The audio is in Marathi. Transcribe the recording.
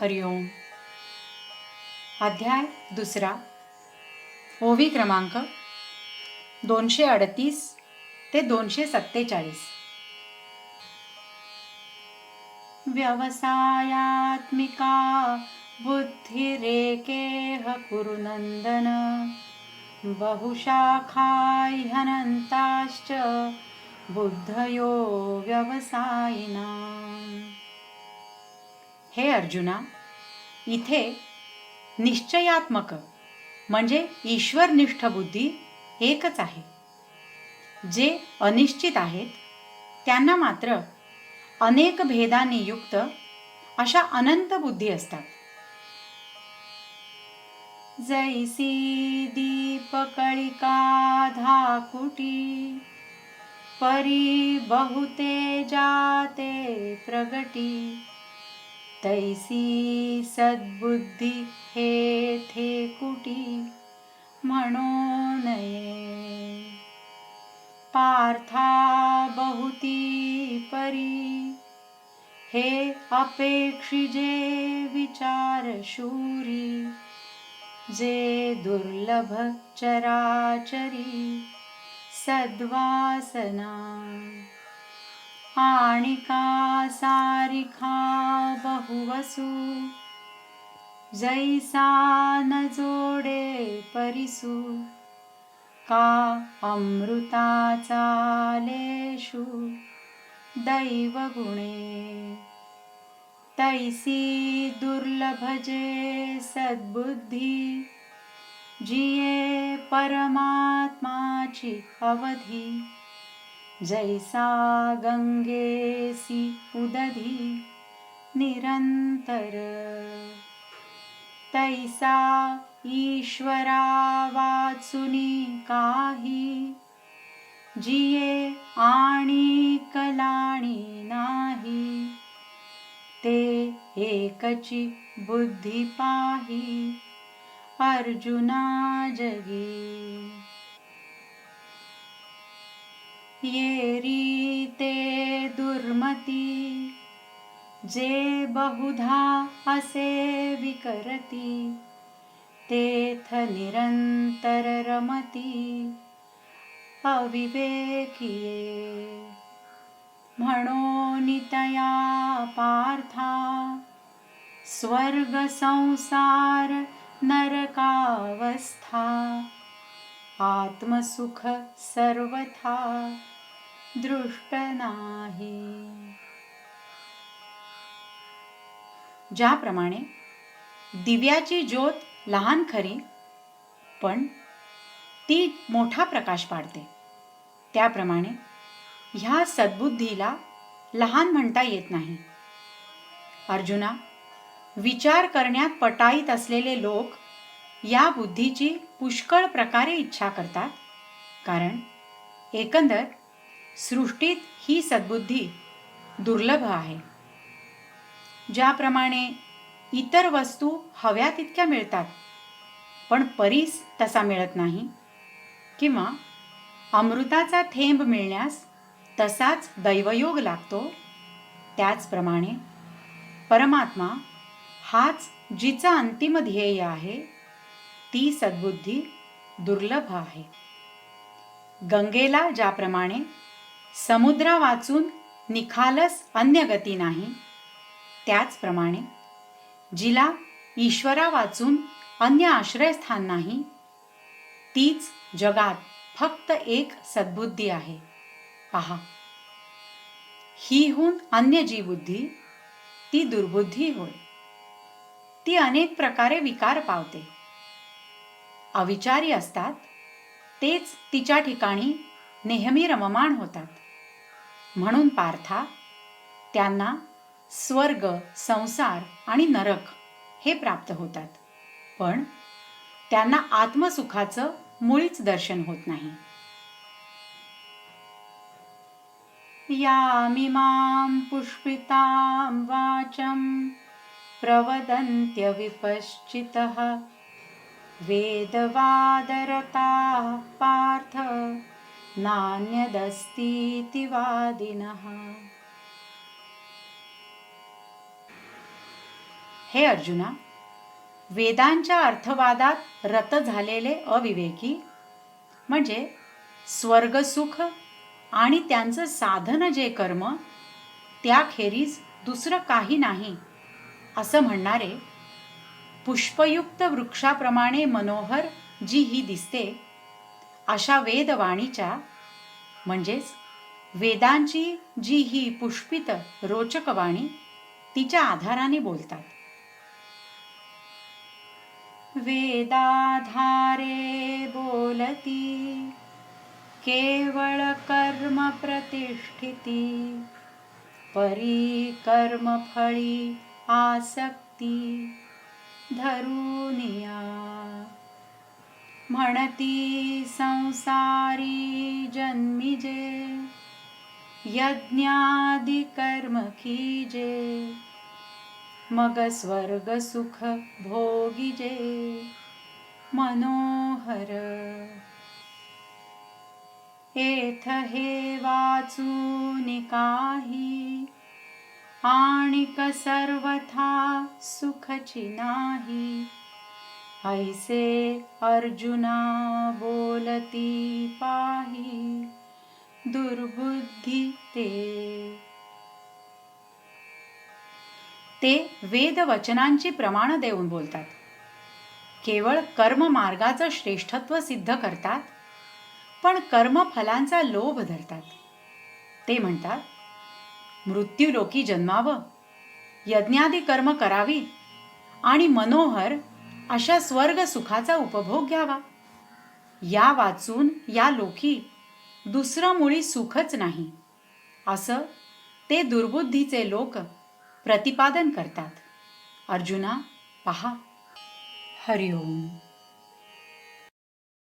हरिओम अध्याय दुसरा. ओवी क्रमांक दोनशे अडतीस ते दोनशे सत्तेचाळीस. व्यवसायात्मिका बुद्धिरेकेह कुरुनंदन बहुशाखाह्यनंताश्च बुद्धयो व्यवसायिना हे अर्जुना इथे निश्चयात्मक म्हणजे ईश्वरनिष्ठ बुद्धी एकच आहे. जे अनिश्चित आहेत त्यांना मात्र अनेक भेदांनी युक्त अशा अनंत बुद्धी असतात. जैसी दीपकळिका धाकुटी परी बहुते जाते प्रगटी. तैसी सद्बुद्धी हे थे कुटी म्हणो नये पार्था बहुती परी हे अपेक्षिजे विचार शूरी जे दुर्लभ चराचरी सद्वासना. आणिका सारिखा बहुवसू? जैसा न जोडे परिसु का अमृताचा लेशू दैवगुणे तैसी दुर्लभजे सद्बुद्धी जिये परमात्माची अवधी। जैसा गंगेसी उदधी निरंतर। तैसा ईश्वरा वाचुनी काही जिये आणि कलाणी नाही। ते एकची बुद्धी पाही अर्जुना जगी। येरी ते दुर्मती जे बहुधा असे विकरती तेथ निरंतर रमती अविवेकिये. म्हणो पार्था स्वर्ग संसार नरकावस्था आत्मसुख सर्वथा दृष्ट नाही. ज्याप्रमाणे दिव्याची ज्योत लहान खरी पण ती मोठा प्रकाश पाडते. त्याप्रमाणे ह्या सद्बुद्धीला लहान म्हणता येत नाही. अर्जुना विचार करण्यात पटाईत असलेले लोक या बुद्धीची पुष्कळ प्रकारे इच्छा करतात कारण एकंदर सृष्टीत ही सद्बुद्धी दुर्लभ आहे. ज्याप्रमाणे इतर वस्तू हव्या तितक्या मिळतात पण परीस तसा मिळत नाही किंवा अमृताचा थेंब मिळण्यास तसाच दैवयोग लागतो त्याचप्रमाणे परमात्मा हाच जिचा अंतिम ध्येय आहे ती सद्बुद्धी दुर्लभ आहे. गंगेला ज्याप्रमाणे समुद्रा वाचून निखालस अन्य गती नाही. त्याचप्रमाणे जिला ईश्वरा वाचून अन्य आश्रयस्थान नाही तीच जगात फक्त एक सद्बुद्धी आहे. पहा हीहून अन्य जी बुद्धी ती दुर्बुद्धी होय. ती अनेक प्रकारे विकार पावते. अविचारी असतात तेच तिच्या ठिकाणी नेहमी रममाण होतात. म्हणून पार्था त्यांना स्वर्ग संसार आणि नरक हे प्राप्त होतात. पण त्यांना आत्मसुखाचं मुळीच दर्शन होत नाही. यामिमां पुष्पितां वाचं प्रवदन्त्यविपश्चितः वेदवादरताः पार्थ नान्यदस्तीति वादिनः। हे अर्जुना वेदांच्या अर्थवादात रत झालेले अविवेकी म्हणजे स्वर्गसुख आणि त्यांचं साधन जे कर्म त्याखेरीज दुसरं काही नाही असं म्हणणारे पुष्पयुक्त वृक्षाप्रमाणे मनोहर जी ही दिसते अशा वेदवाणीच्या म्हणजेच वेदांची जी ही पुष्पित रोचक वाणी तिच्या आधाराने बोलतात. वेदाधारे बोलती केवळ कर्म प्रतिष्ठिती परी कर्मफळी आसक्ती धरुनिया म्हणती संसारी जन्मिजे यज्ञादि कर्म कीजे मग स्वर्ग सुख भोगिजे मनोहर। एथ हे वाचून काही आणिक सर्वथा सुखची नाही। ऐसे अर्जुना बोलती पाही दुर्बुद्धी ते. ते वेद वचनांची प्रमाण देऊन बोलतात. केवळ कर्म मार्गाचं श्रेष्ठत्व सिद्ध करतात पण कर्मफलांचा लोभ धरतात. ते म्हणतात मृत्यूलोकी जन्मावं यज्ञादी कर्म करावी आणि मनोहर अशा स्वर्ग सुखाचा उपभोग घ्यावा. या वाचून या लोकी दुसरं मुळी सुखच नाही. असं ते दुर्बुद्धीचे लोक प्रतिपादन करतात. अर्जुना पहा. हरिओम.